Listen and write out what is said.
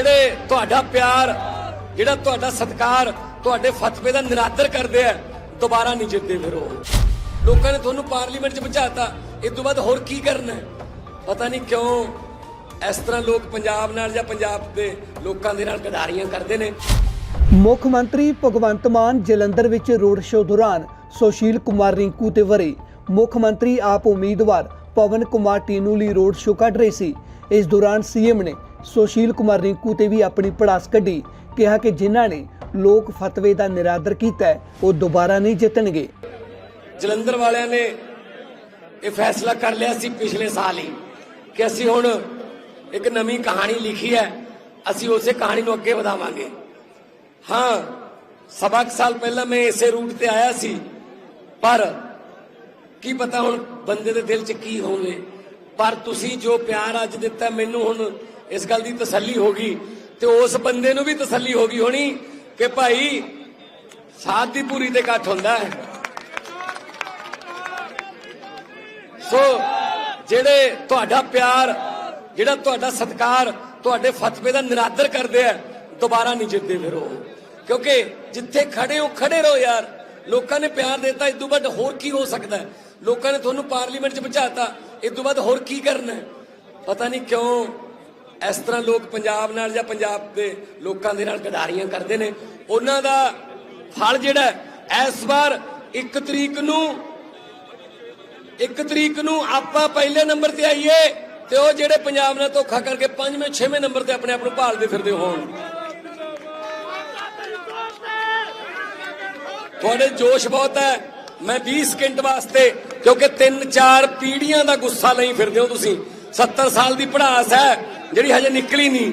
ਜਿਹੜੇ ਤੁਹਾਡਾ ਪਿਆਰ, ਜਿਹੜਾ ਤੁਹਾਡਾ ਸਤਿਕਾਰ ਤੁਹਾਡੇ ਫਤਵੇ ਦਾ ਨਿਰਾਦਰ ਕਰਦੇ ਆ, ਦੁਬਾਰਾ ਨਹੀਂ ਜਿੱਤਦੇ ਫਿਰ ਉਹ। ਲੋਕਾਂ ਨੇ ਤੁਹਾਨੂੰ ਪਾਰਲੀਮੈਂਟ 'ਚ ਪਹੁੰਚਾਤਾ ਇਸ ਤੋਂ ਬਾਅਦ ਹੋਰ ਕੀ ਕਰਨਾ ਹੈ? ਪਤਾ ਨਹੀਂ ਕਿਉਂ ਇਸ ਤਰ੍ਹਾਂ ਲੋਕ ਪੰਜਾਬ ਨਾਲ ਜਾਂ ਪੰਜਾਬ ਦੇ ਲੋਕਾਂ ਦੇ ਨਾਲ ਗਦਾਰੀਆਂ ਕਰਦੇ ਨੇ। ਮੁੱਖ ਮੰਤਰੀ ਭਗਵੰਤ ਮਾਨ ਜਲੰਧਰ ਵਿੱਚ ਰੋਡ ਸ਼ੋਅ ਦੌਰਾਨ ਸੁਸ਼ੀਲ ਕੁਮਾਰ ਰਿੰਕੂ ਤੇ ਵਰੇ। ਮੁੱਖ ਮੰਤਰੀ ਆਪ ਉਮੀਦਵਾਰ ਪਵਨ ਕੁਮਾਰ ਟੀਨੂ ਲਈ ਰੋਡ ਸ਼ੋਅ ਕੱਢ ਰਹੇ ਸੀ। ਇਸ ਦੌਰਾਨ ਸੀਐਮ ਨੇ ਸੁਸ਼ੀਲ ਕੁਮਾਰ ਰਿੰਕੂ ਤੇ ਵੀ ਆਪਣੀ ਪੜਾਸ ਕੱਢੀ, ਕਿਹਾ ਕਿ ਜਿਨ੍ਹਾਂ ਨੇ ਲੋਕ ਫਤਵੇ ਦਾ ਨਿਰਾਦਰ ਕੀਤਾ ਉਹ ਦੁਬਾਰਾ ਨਹੀਂ ਜਿੱਤਣਗੇ। ਜਲੰਧਰ ਵਾਲਿਆਂ ਨੇ ਇਹ ਫੈਸਲਾ ਕਰ ਲਿਆ ਸੀ ਪਿਛਲੇ ਸਾਲ ਹੀ ਕਿ ਅਸੀਂ ਹੁਣ ਇੱਕ ਨਵੀਂ ਕਹਾਣੀ ਲਿਖੀ ਹੈ, ਅਸੀਂ ਉਸੇ ਕਹਾਣੀ ਨੂੰ ਅੱਗੇ ਵਧਾਵਾਂਗੇ। ਹਾਂ, ਸਵਾ ਕੁ ਸਾਲ ਪਹਿਲਾਂ ਮੈਂ ਇਸੇ ਰੂਟ ਤੇ ਆਇਆ ਸੀ, ਪਰ ਕੀ ਪਤਾ ਹੁਣ ਬੰਦੇ ਦੇ ਦਿਲ 'ਚ ਕੀ ਹੋਵੇ, ਪਰ ਤੁਸੀਂ ਜੋ ਪਿਆਰ ਅੱਜ ਦਿੱਤਾ, ਮੈਨੂੰ ਹੁਣ ਇਸ ਗੱਲ ਦੀ ਤਸੱਲੀ ਹੋ ਗਈ ਤੇ ਉਸ ਬੰਦੇ ਨੂੰ ਵੀ ਤਸੱਲੀ ਹੋ ਗਈ ਹੋਣੀ ਕਿ ਭਾਈ ਸਾਥ ਦੀ ਪੂਰੀ ਤੇ ਇਕੱਠ ਹੁੰਦਾ ਹੈ। ਸੋ ਜਿਹੜੇ ਤੁਹਾਡਾ ਪਿਆਰ, ਜਿਹੜਾ ਤੁਹਾਡਾ ਸਤਿਕਾਰ ਤੁਹਾਡੇ ਫਤਵੇ ਦਾ ਨਿਰਾਦਰ ਕਰਦੇ ਆ, ਦੁਬਾਰਾ ਨਹੀਂ ਜਿੱਤਦੇ ਫਿਰ ਉਹ। ਕਿਉਂਕਿ ਜਿੱਥੇ ਖੜੇ ਹੋ, ਖੜੇ ਰਹੋ ਯਾਰ। ਲੋਕਾਂ ਨੇ ਪਿਆਰ ਦਿੱਤਾ, ਇਸ ਤੋਂ ਬਾਅਦ ਹੋਰ ਕੀ ਹੋ ਸਕਦਾ ਲੋਕਾਂ ਨੇ ਤੁਹਾਨੂੰ ਪਾਰਲੀਮੈਂਟ 'ਚ ਪਹੁੰਚਾਤਾ ਇਸ ਤੋਂ ਬਾਅਦ ਹੋਰ ਕੀ ਕਰਨਾ ਪਤਾ ਨਹੀਂ ਕਿਉਂ ਇਸ ਤਰ੍ਹਾਂ ਲੋਕ ਪੰਜਾਬ ਨਾਲ ਜਾਂ ਪੰਜਾਬ ਦੇ ਲੋਕਾਂ ਦੇ ਨਾਲ ਗਦਾਰੀਆਂ ਕਰਦੇ ਨੇ। ਉਹਨਾਂ ਦਾ ਫਲ ਜਿਹੜਾ ਇਸ ਵਾਰ 1 ਤਰੀਕ ਨੂੰ, ਇੱਕ ਤਰੀਕ ਨੂੰ ਆਪਾਂ ਪਹਿਲੇ ਨੰਬਰ ਤੇ ਆਈਏ ਤੇ ਉਹ ਜਿਹੜੇ ਪੰਜਾਬ ਨਾਲ ਧੋਖਾ ਕਰਕੇ ਪੰਜਵੇਂ, ਛੇਵੇਂ ਨੰਬਰ ਤੇ ਆਪਣੇ ਆਪ ਨੂੰ ਭਾਲਦੇ ਫਿਰਦੇ ਹੋਣ। ਤੁਹਾਡੇ ਜੋਸ਼ ਬਹੁਤ ਹੈ। ਮੈਂ 20 ਸਕਿੰਟ ਵਾਸਤੇ, ਕਿਉਂਕਿ 3-4 ਪੀੜੀਆਂ ਦਾ ਗੁੱਸਾ ਲਈ ਫਿਰਦੇ ਹੋ ਤੁਸੀਂ। 70 ਸਾਲ ਦੀ ਪੜਾਸ ਹੈ। ਜਿਹੜੀ ਹਜੇ ਨਿਕਲੀ ਨਹੀਂ।